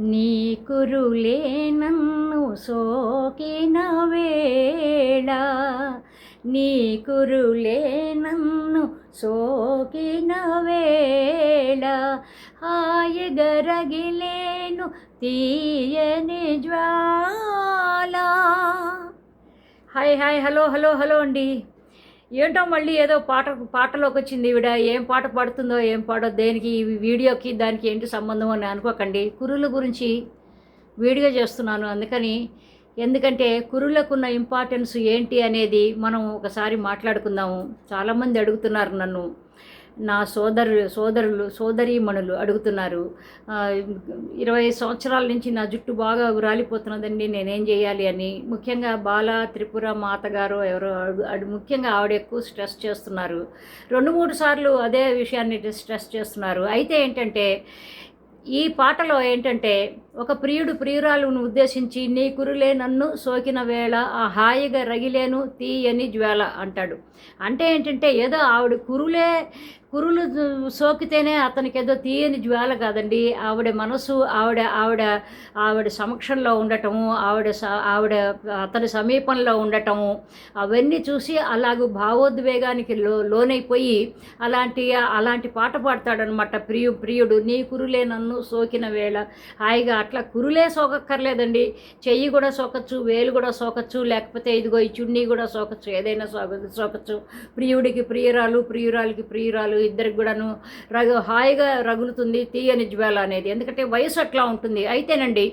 నీ కురులే నన్ను సోకిన వేళ నీ కురులే నన్ను సోకిన వేళ హాయగరగిలేను తీయని జ్వాల. Hi hi hello hello hello అండి. ఏంటో మళ్ళీ ఏదో పాట పాటలోకి వచ్చింది ఈవిడ. ఏం పాట పాడుతుందో ఏం పాడో దేనికి ఈ వీడియోకి దానికి ఏంటి సంబంధం అని అనుకోకండి. కురుల గురించి వీడియో చేస్తున్నాను అందుకని ఎందుకంటే కురులకున్న ఇంపార్టెన్స్ ఏంటి అనేది మనం ఒకసారి మాట్లాడుకుందాము. చాలామంది అడుగుతున్నారు నన్ను. నా సోదరులు సోదరులు సోదరీమణులు అడుగుతున్నారు. ఇరవై సంవత్సరాల నుంచి నా జుట్టు బాగా రాలిపోతున్నదండి నేనేం చేయాలి అని. ముఖ్యంగా బాల త్రిపుర మాతగారు ఎవరో అడుగు అడు ముఖ్యంగా ఆవిడ ఎక్కువ స్ట్రెస్ చేస్తున్నారు. రెండు మూడు సార్లు అదే విషయాన్ని స్ట్రెస్ చేస్తున్నారు. అయితే ఏంటంటే ఈ పాటలో ఏంటంటే ఒక ప్రియుడు ప్రియురాలును ఉద్దేశించి నీ కురులే నన్ను సోకిన వేళ ఆ హాయిగా రగిలేను తీయని జ్వాల అంటాడు. అంటే ఏంటంటే ఏదో ఆవిడ కురులే కురులు సోకితేనే అతనికి ఏదో తీయని జ్వాల కాదండి. ఆవిడ మనసు ఆవిడ ఆవిడ ఆవిడ సమక్షంలో ఉండటము ఆవిడ స- ఆవిడ అతని సమీపంలో ఉండటము అవన్నీ చూసి అలాగూ భావోద్వేగానికి లో లోనైపోయి అలాంటి అలాంటి పాట పాడతాడనమాట ప్రియు ప్రియుడు. నీ కురులే నన్ను సోకిన వేళ. హాయిగా అట్లా కురులే సోకక్కర్లేదండి. చెయ్యి కూడా సోకచ్చు వేలు కూడా సోకచ్చు లేకపోతే ఇదిగో ఈ చున్నీ కూడా సోకచ్చు ఏదైనా సోక సోకచ్చు. ప్రియుడికి ప్రియురాలు ప్రియురాలకి ప్రియురాలు ఇద్దరికి కూడాను రగు హాయిగా రగులుతుంది తీయని జ్వాల అనేది. ఎందుకంటే వయసు అట్లా ఉంటుంది. అయితేనండి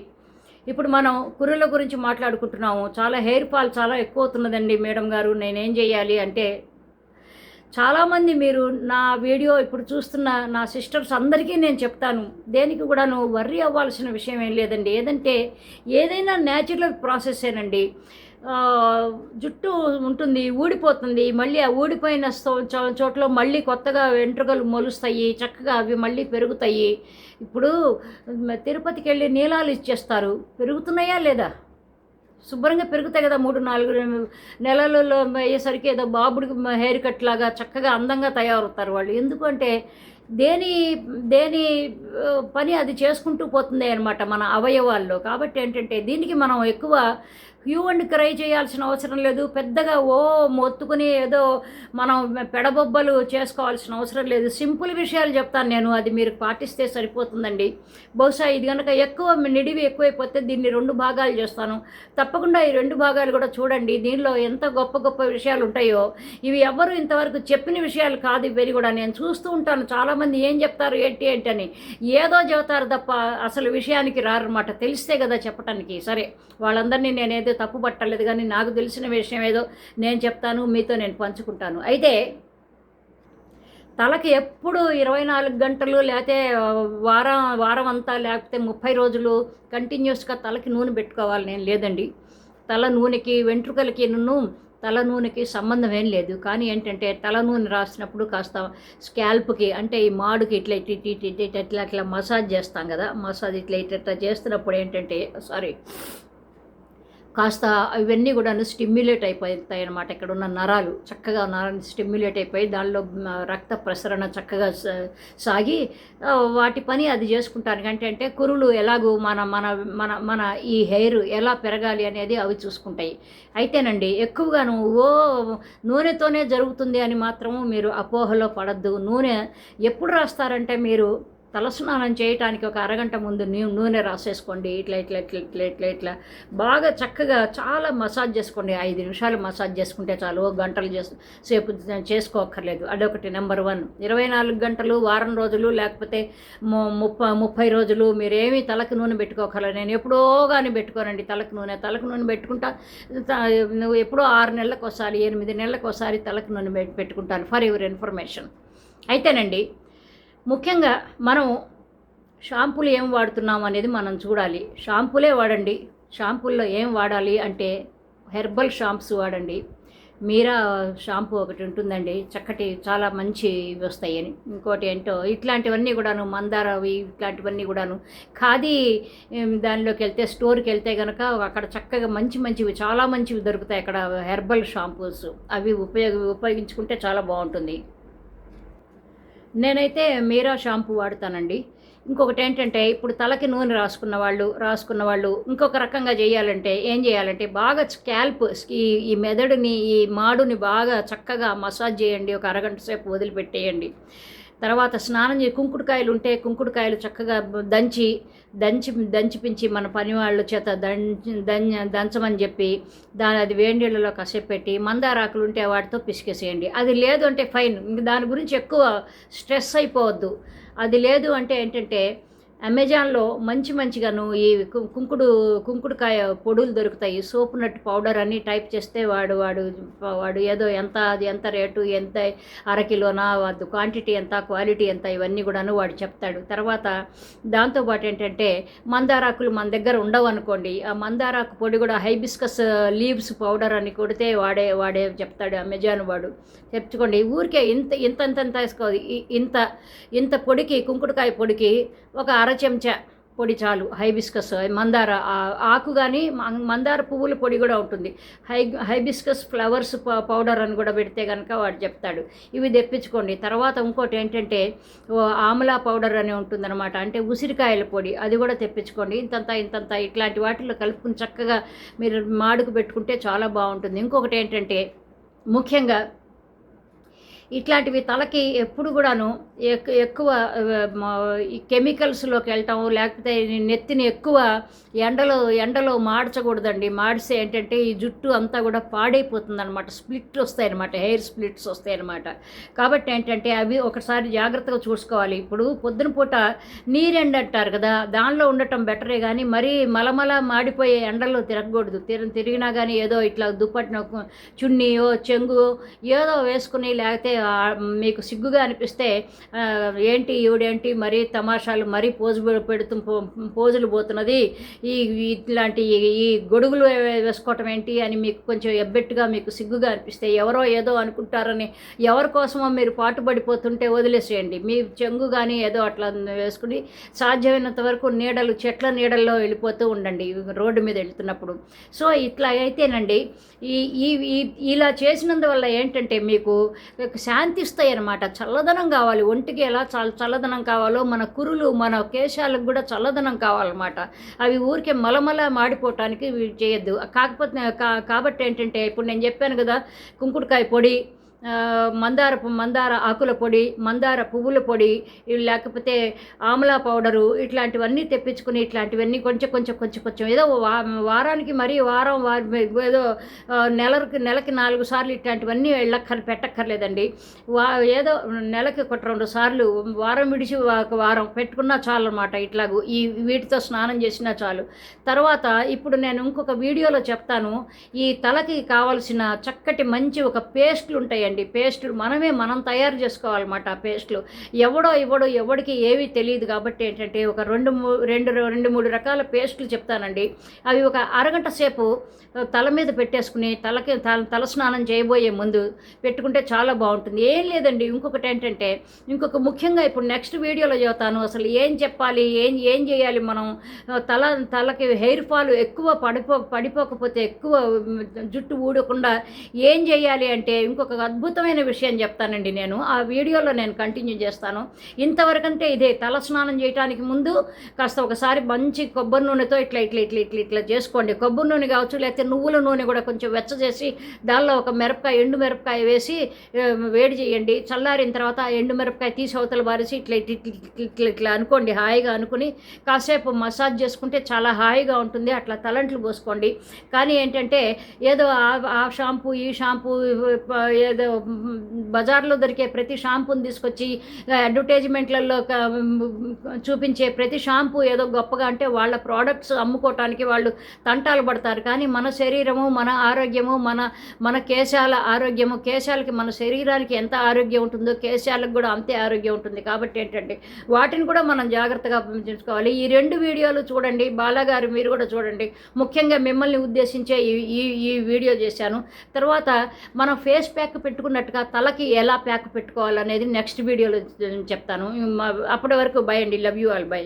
ఇప్పుడు మనం కుర్రల గురించి మాట్లాడుకుంటున్నాము. చాలా హెయిర్ ఫాల్ చాలా ఎక్కువ అవుతున్నదండి మేడం గారు. నేనేం చేయాలి అంటే చాలామంది మీరు నా వీడియో ఇప్పుడు చూస్తున్న నా సిస్టర్స్ అందరికీ నేను చెప్తాను. దేనికి కూడాను వర్రీ అవ్వాల్సిన విషయం ఏం లేదండి. ఏదంటే ఏదైనా న్యాచురల్ ప్రాసెసేనండి. ఆ, జుట్టు ఉంటుంది ఊడిపోతుంది మళ్ళీ ఆ ఊడిపోయిన చోట్ల మళ్ళీ కొత్తగా వెంట్రుకలు మొలుస్తాయి చక్కగా అవి మళ్ళీ పెరుగుతాయి. ఇప్పుడు తిరుపతికి వెళ్ళి నీలాలు ఇచ్చేస్తారు. పెరుగుతున్నాయా లేదా? శుభ్రంగా పెరుగుతాయి కదా మూడు నాలుగు నెలలలో అయ్యేసరికి ఏదో బాబుడికి హెయిర్ కట్ లాగా చక్కగా అందంగా తయారవుతారు వాళ్ళు. ఎందుకంటే దేని దేని పని అది చేసుకుంటూ పోతుంది అనమాట మన అవయవాల్లో. కాబట్టి ఏంటంటే దీనికి మనం ఎక్కువ హ్యూ అండ్ క్రై చేయాల్సిన అవసరం లేదు. పెద్దగా ఓ మొత్తుకుని ఏదో మనం పెడబొబ్బలు చేసుకోవాల్సిన అవసరం లేదు. సింపుల్ విషయాలు చెప్తాను నేను. అది మీరు పాటిస్తే సరిపోతుందండి. బహుశా ఇది కనుక ఎక్కువ నిడివి ఎక్కువైపోతే దీన్ని రెండు భాగాలు చేస్తాను. తప్పకుండా ఈ రెండు భాగాలు కూడా చూడండి. దీనిలో ఎంత గొప్ప గొప్ప విషయాలు ఉంటాయో. ఇవి ఎవరు ఇంతవరకు చెప్పిన విషయాలు కాదు ఇవన్నీ కూడా. నేను చూస్తూ ఉంటాను. చాలా చాలామంది ఏం చెప్తారు ఏంటి ఏంటి అని ఏదో చెబుతారు తప్ప అసలు విషయానికి రారన్నమాట. తెలిస్తే కదా చెప్పటానికి. సరే వాళ్ళందరినీ నేనేదో తప్పు పట్టలేదు కానీ నాకు తెలిసిన విషయం ఏదో నేను చెప్తాను మీతో నేను పంచుకుంటాను. అయితే తలకి ఎప్పుడు ఇరవై నాలుగు గంటలు లేకపోతే వారం వారం అంతా లేకపోతే ముప్పై రోజులు కంటిన్యూస్గా తలకి నూనె పెట్టుకోవాలి. నేను లేదండి. తల నూనెకి వెంట్రుకలకి నన్ను తల నూనెకి సంబంధం ఏం లేదు. కానీ ఏంటంటే తల నూనె రాసినప్పుడు కాస్త స్కాల్ప్కి అంటే ఈ మాడుకి ఇట్లా ఇట్లా ఇట్లా ఇట్లా ఇట్లా ఇట్లా మసాజ్ చేస్తాం కదా మసాజ్ ఇట్లా ఇట్లా ఇట్లా చేస్తున్నప్పుడు ఏంటంటే సారీ కాస్త ఇవన్నీ కూడా స్టిమ్యులేట్ అయిపోతాయి అనమాట ఇక్కడ ఉన్న నరాలు చక్కగా నరాలు స్టిమ్యులేట్ అయిపోయి దానిలో రక్త ప్రసరణ చక్కగా సాగి వాటి పని అది చేసుకుంటాను అంటే అంటే కురులు ఎలాగూ మన మన మన మన ఈ హెయిర్ ఎలా పెరగాలి అనేది అవి చూసుకుంటాయి. అయితేనండి ఎక్కువగాను ఓ నూనెతోనే జరుగుతుంది అని మాత్రము మీరు అపోహలో పడద్దు. నూనె ఎప్పుడు రాస్తారంటే మీరు తలస్నానం చేయటానికి ఒక అరగంట ముందు నూనె రాసేసుకోండి ఇట్లా ఇట్లా ఇట్లా ఇట్లా ఇట్లా ఇట్లా. బాగా చక్కగా చాలా మసాజ్ చేసుకోండి. ఐదు నిమిషాలు మసాజ్ చేసుకుంటే చాలు. ఓ గంటలు చేసు సేపు చేసుకోక్కర్లేదు. అదొకటి నెంబర్ వన్. ఇరవై నాలుగు గంటలు వారం రోజులు లేకపోతే ముప్పై ముప్ప ముప్పై రోజులు మీరేమీ తలకు నూనె పెట్టుకోకర్లేదు నేను ఎప్పుడో కానీ పెట్టుకోనండి తలకు నూనె. తలకు నూనె పెట్టుకుంటా నువ్వు ఎప్పుడో ఆరు నెలలకు ఒకసారి ఎనిమిది నెలలకు ఒకసారి తలకు నూనె పెట్టుకుంటాను. For your information. అయితేనండి ముఖ్యంగా మనం షాంపూలు ఏం వాడుతున్నాం అనేది మనం చూడాలి. షాంపూలే వాడండి. షాంపూల్లో ఏం వాడాలి అంటే హెర్బల్ షాంప్స్ వాడండి. మీరా షాంపూ ఒకటి ఉంటుందండి. చక్కటి చాలా మంచి వస్తాయని ఇంకోటి ఏంటో ఇట్లాంటివన్నీ కూడాను మందారవి ఇట్లాంటివన్నీ కూడాను. ఖాదీ దానిలోకి వెళ్తే స్టోర్కి వెళ్తే కనుక అక్కడ చక్కగా మంచి మంచివి చాలా మంచివి దొరుకుతాయి అక్కడ హెర్బల్ షాంపూస్. అవి ఉపయోగ ఉపయోగించుకుంటే చాలా బాగుంటుంది. నేనైతే మీరా షాంపూ వాడతానండి. ఇంకొకటి ఏంటంటే ఇప్పుడు తలకి నూనె రాసుకున్న వాళ్ళు రాసుకున్న వాళ్ళు ఇంకొక రకంగా చేయాలంటే ఏం చేయాలంటే బాగా స్కాల్ప్ ఈ ఈ మెదడుని ఈ మాడుని బాగా చక్కగా మసాజ్ చేయండి ఒక అరగంట సేపు వదిలిపెట్టేయండి. తర్వాత స్నానం చేసి కుంకుడుకాయలు ఉంటే కుంకుడుకాయలు చక్కగా దంచి దంచి దంచిపించి మన పని వాళ్ళ చేత దంచి దంచ దంచమని చెప్పి దాని అది వేడినీళ్ళలో కసేపు పెట్టి మందారాకులు ఉంటే వాటితో పిసికేసేయండి. అది లేదు అంటే ఫైన్. దాని గురించి ఎక్కువ స్ట్రెస్ అయిపోవద్దు. అది లేదు అంటే ఏంటంటే అమెజాన్లో మంచి మంచిగాను ఈ కుంకుడు కుంకుడుకాయ పొడులు దొరుకుతాయి. సోపు నట్ పౌడర్ అని టైప్ చేస్తే వాడు వాడు వాడు ఏదో ఎంత అది ఎంత రేటు ఎంత అరకిలోనా వాడు క్వాంటిటీ ఎంత క్వాలిటీ ఎంత ఇవన్నీ కూడాను వాడు చెప్తాడు. తర్వాత దాంతోపాటు ఏంటంటే మందారాకులు మన దగ్గర ఉండవు అనుకోండి. ఆ మందారాకు పొడి కూడా హైబిస్కస్ లీవ్స్ పౌడర్ అని కొడితే వాడే వాడే చెప్తాడు అమెజాన్ వాడు. చెప్పుకోండి ఊరికే ఇంత ఇంత ఇంత ఇంత ఇంత పొడికి కుంకుడుకాయ పొడికి ఒక అర చెంచా పొడి చాలు హైబిస్కస్ మందార ఆకు కానీ మందార పువ్వుల పొడి కూడా ఉంటుంది. హై హైబిస్కస్ ఫ్లవర్స్ పౌడర్ అని కూడా పెడితే కనుక వాడు చెప్తాడు. ఇవి తెప్పించుకోండి. తర్వాత ఇంకోటి ఏంటంటే ఆమ్లా పౌడర్ అని ఉంటుందన్నమాట. అంటే ఉసిరికాయల పొడి అది కూడా తెప్పించుకోండి. ఇంతంత ఇంతంత ఇట్లాంటి వాటిలో కలుపుకుని చక్కగా మీరు మాడుకు పెట్టుకుంటే చాలా బాగుంటుంది. ఇంకొకటి ఏంటంటే ముఖ్యంగా ఇట్లాంటివి తలకి ఎప్పుడు కూడాను ఎక్కువ ఈ కెమికల్స్లోకి వెళ్ళటం లేకపోతే నెత్తిని ఎక్కువ ఎండలో ఎండలో మాడ్చకూడదండి మాడిస్తే ఏంటంటే ఈ జుట్టు అంతా కూడా పాడైపోతుంది అనమాట స్ప్లిట్ వస్తాయన్నమాట. హెయిర్ స్ప్లిట్స్ వస్తాయి అనమాట కాబట్టి ఏంటంటే అవి ఒకసారి జాగ్రత్తగా చూసుకోవాలి. ఇప్పుడు పొద్దున పూట నీరెండ అంటారు కదా దానిలో ఉండటం బెటరే కానీ మరీ మలమల మాడిపోయే ఎండల్లో తిరగకూడదు. తిర తిరిగినా కానీ ఏదో ఇట్లా దుప్పటిన చున్నీయో చెంగు ఏదో వేసుకుని లేకపోతే మీకు సిగ్గుగా అనిపిస్తే ఏంటి ఈవిడేంటి మరీ తమాషాలు మరీ పోజు పెడుతూ పోజులు పోతున్నది. ఈ ఇట్లాంటి ఈ- గొడుగులు వేసుకోవటం ఏంటి అని మీకు కొంచెం ఎబ్బెట్టుగా మీకు సిగ్గుగా అనిపిస్తే ఎవరో ఏదో అనుకుంటారని ఎవరి కోసమో మీరు పాటుపడిపోతుంటే వదిలేసేయండి. మీ చెంగు కానీ ఏదో అట్లా వేసుకుని సాధ్యమైనంత వరకు నీడలు చెట్ల నీడల్లో వెళ్ళిపోతూ ఉండండి రోడ్డు మీద వెళ్తున్నప్పుడు. సో ఇట్లా అయితేనండి ఈ ఈ ఇలా చేసినందువల్ల ఏంటంటే మీకు శాంతిస్తాయి అనమాట చల్లదనం కావాలి. ఒంటికి ఎలా చల్ల చల్లదనం కావాలో మన కురులు మన కేశాలకు కూడా చల్లదనం కావాలన్నమాట. అవి ఊరికే మలమల మాడిపోవటానికి చేయొద్దు. కాకపోతే కా- కాబట్టి ఏంటంటే ఇప్పుడు నేను చెప్పాను కదా కుంకుడుకాయ పొడి మందార మందార ఆకుల పొడి మందార పువ్వుల పొడి లేకపోతే ఆమ్లా పౌడరు ఇట్లాంటివన్నీ తెప్పించుకుని ఇట్లాంటివన్నీ కొంచెం కొంచెం కొంచెం కొంచెం ఏదో వా వారానికి మరీ వారం వారి ఏదో నెలకు నెలకి నాలుగు సార్లు ఇట్లాంటివన్నీ వెళ్ళక్కర్ పెట్టక్కర్లేదండి. వా ఏదో నెలకి ఒకటి రెండు సార్లు వారం విడిచి ఒక వారం పెట్టుకున్నా చాలు అనమాట ఇట్లాగూ. ఈ వీటితో స్నానం చేసినా చాలు. తర్వాత ఇప్పుడు నేను ఇంకొక వీడియోలో చెప్తాను. ఈ తలకి కావలసిన చక్కటి మంచి ఒక పేస్ట్లు ఉంటాయండి పేస్టులు మనమే మనం తయారు చేసుకోవాలన్నమాట ఆ పేస్ట్లు. ఎవడో ఇవ్వడో ఎవడికి ఏవి తెలియదు కాబట్టి ఏంటంటే ఒక రెండు రెండు రెండు మూడు రకాల పేస్టులు చెప్తానండి. అవి ఒక అరగంట సేపు తల మీద పెట్టేసుకుని తలకి తల తల స్నానం చేయబోయే ముందు పెట్టుకుంటే చాలా బాగుంటుంది. ఏం లేదండి. ఇంకొకటి ఏంటంటే ఇంకొక ముఖ్యంగా ఇప్పుడు నెక్స్ట్ వీడియోలో చెబుతాను. అసలు ఏం చెప్పాలి? ఏం ఏం చేయాలి మనం? తల తలకి హెయిర్ ఫాల్ ఎక్కువ పడిపో పడిపోకపోతే ఎక్కువ జుట్టు ఊడకుండా ఏం చేయాలి అంటే ఇంకొక అద్భుతమైన విషయం చెప్తానండి నేను. ఆ వీడియోలో నేను కంటిన్యూ చేస్తాను. ఇంతవరకంటే ఇదే తల స్నానం చేయడానికి ముందు కాస్త ఒకసారి మంచి కొబ్బరి నూనెతో ఇట్లా ఇట్లా ఇట్లా ఇట్లా ఇట్లా చేసుకోండి. కొబ్బరి నూనె కావచ్చు లేకపోతే నువ్వుల నూనె కూడా కొంచెం వెచ్చ చేసి దానిలో ఒక మిరపకాయ ఎండు మిరపకాయ వేసి వేడి చేయండి. చల్లారిన తర్వాత ఆ ఎండు మిరపకాయ తీసి అవతల బారేసి ఇట్లా ఇట్లా ఇట్లా ఇట్లా అనుకోండి హాయిగా అనుకుని కాసేపు మసాజ్ చేసుకుంటే చాలా హాయిగా ఉంటుంది. అట్లా తలంట్లు పోసుకోండి. కానీ ఏంటంటే ఏదో ఆ- ఆ షాంపూ ఈ షాంపూ ఏదో బజార్లో దొరికే ప్రతి షాంపూని తీసుకొచ్చి అడ్వర్టైజ్మెంట్లలో చూపించే ప్రతి షాంపూ ఏదో గొప్పగా అంటే వాళ్ళ ప్రోడక్ట్స్ అమ్ముకోవటానికి వాళ్ళు తంటాలు పడతారు. కానీ మన శరీరము మన ఆరోగ్యము మన మన కేశాల ఆరోగ్యము కేశాలకి మన శరీరానికి ఎంత ఆరోగ్యం ఉంటుందో కేశాలకు కూడా అంతే ఆరోగ్యం ఉంటుంది. కాబట్టి ఏంటంటే వాటిని కూడా మనం జాగ్రత్తగా పంపించుకోవాలి ఈ రెండు వీడియోలు చూడండి బాలాగారు మీరు కూడా చూడండి. ముఖ్యంగా మిమ్మల్ని ఉద్దేశించే ఈ ఈ ఈ వీడియో చేశాను. తర్వాత మనం ఫేస్ ప్యాక్ పెట్టు పెట్టుకున్నట్టుగా తలకి ఎలా ప్యాక్ పెట్టుకోవాలనేది నెక్స్ట్ వీడియోలో చెప్తాను. అప్పటి వరకు బై అండి. Love you all by